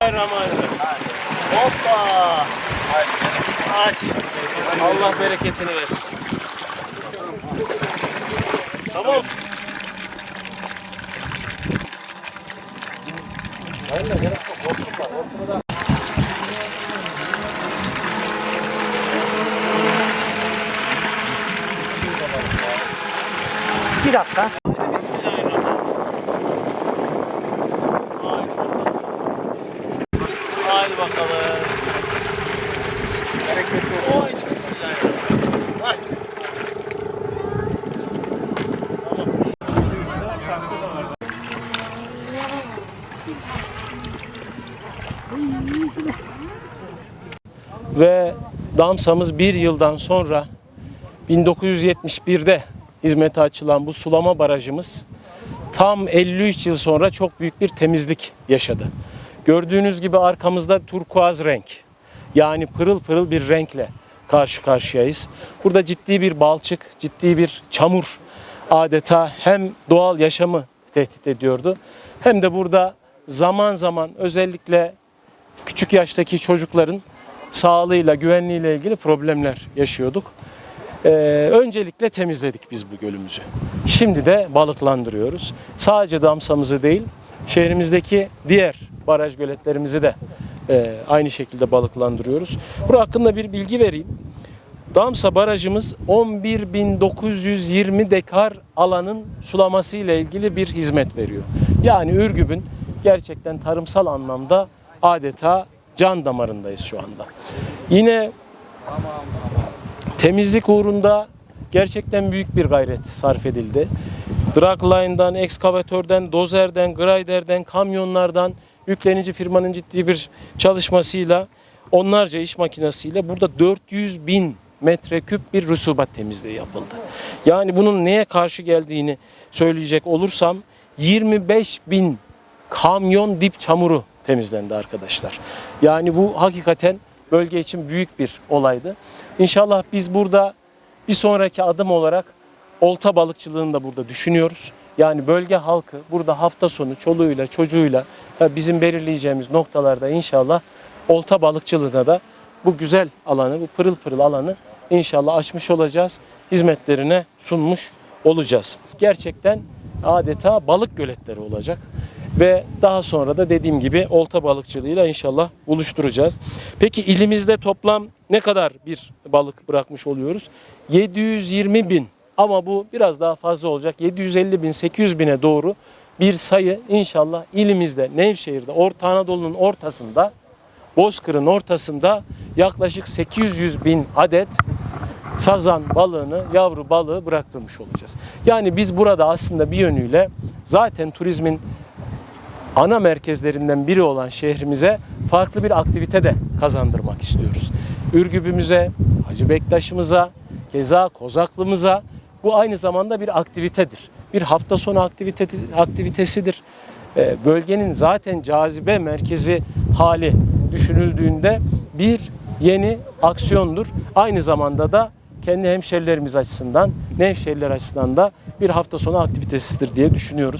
Bismillahirrahmanirrahim. Hoppa. Aç. Allah bereketini versin. Tamam. Bir dakika. Bismillahirrahmanirrahim. Haydi bakalım. Bereketli olsun. Haydi. Hadi. Ve Damsa'mız bir yıldan sonra 1971'de hizmete açılan bu sulama barajımız tam 53 yıl sonra çok büyük bir temizlik yaşadı. Gördüğünüz gibi arkamızda turkuaz renk yani pırıl pırıl bir renkle karşı karşıyayız. Burada ciddi bir balçık, ciddi bir çamur adeta hem doğal yaşamı tehdit ediyordu hem de burada zaman zaman özellikle küçük yaştaki çocukların sağlığıyla, güvenliğiyle ilgili problemler yaşıyorduk. Ee, öncelikle temizledik biz bu gölümüzü. Şimdi de balıklandırıyoruz. Sadece Damsa'mızı değil, şehrimizdeki diğer baraj göletlerimizi de e, aynı şekilde balıklandırıyoruz. Bu hakkında bir bilgi vereyim. Damsa barajımız 11.920 dekar alanın sulaması ile ilgili bir hizmet veriyor. Yani Ürgüp'ün gerçekten tarımsal anlamda adeta can damarındayız şu anda. Yine temizlik uğrunda gerçekten büyük bir gayret sarf edildi. Dragline'dan, ekskavatörden, dozerden, graderden, kamyonlardan yüklenici firmanın ciddi bir çalışmasıyla onlarca iş makinesiyle burada 400 bin metreküp bir rusubat temizliği yapıldı. Yani bunun neye karşı geldiğini söyleyecek olursam 25 bin kamyon dip çamuru temizlendi arkadaşlar. Yani bu hakikaten bölge için büyük bir olaydı. İnşallah biz burada bir sonraki adım olarak olta balıkçılığını da burada düşünüyoruz. Yani bölge halkı burada hafta sonu çoluğuyla çocuğuyla bizim belirleyeceğimiz noktalarda inşallah olta balıkçılığına da bu güzel alanı, bu pırıl pırıl alanı inşallah açmış olacağız. Hizmetlerine sunmuş olacağız. Gerçekten adeta balık göletleri olacak ve daha sonra da dediğim gibi olta balıkçılığıyla inşallah buluşturacağız. Peki ilimizde toplam ne kadar bir balık bırakmış oluyoruz? 720 bin ama bu biraz daha fazla olacak. 750 bin 800 bine doğru bir sayı inşallah ilimizde Nevşehir'de Orta Anadolu'nun ortasında Bozkır'ın ortasında yaklaşık 800 bin adet sazan balığını, yavru balığı bıraktırmış olacağız. Yani biz burada aslında bir yönüyle zaten turizmin ana merkezlerinden biri olan şehrimize farklı bir aktivite de kazandırmak istiyoruz. Ürgüp'ümüze, Hacı Bektaş'ımıza, keza Kozaklımıza bu aynı zamanda bir aktivitedir. Bir hafta sonu aktivite, aktivitesidir. Ee, Bölgenin zaten cazibe merkezi hali düşünüldüğünde bir yeni aksiyondur. Aynı zamanda da kendi hemşerilerimiz açısından, Nevşehirler açısından da bir hafta sonu aktivitesidir diye düşünüyoruz.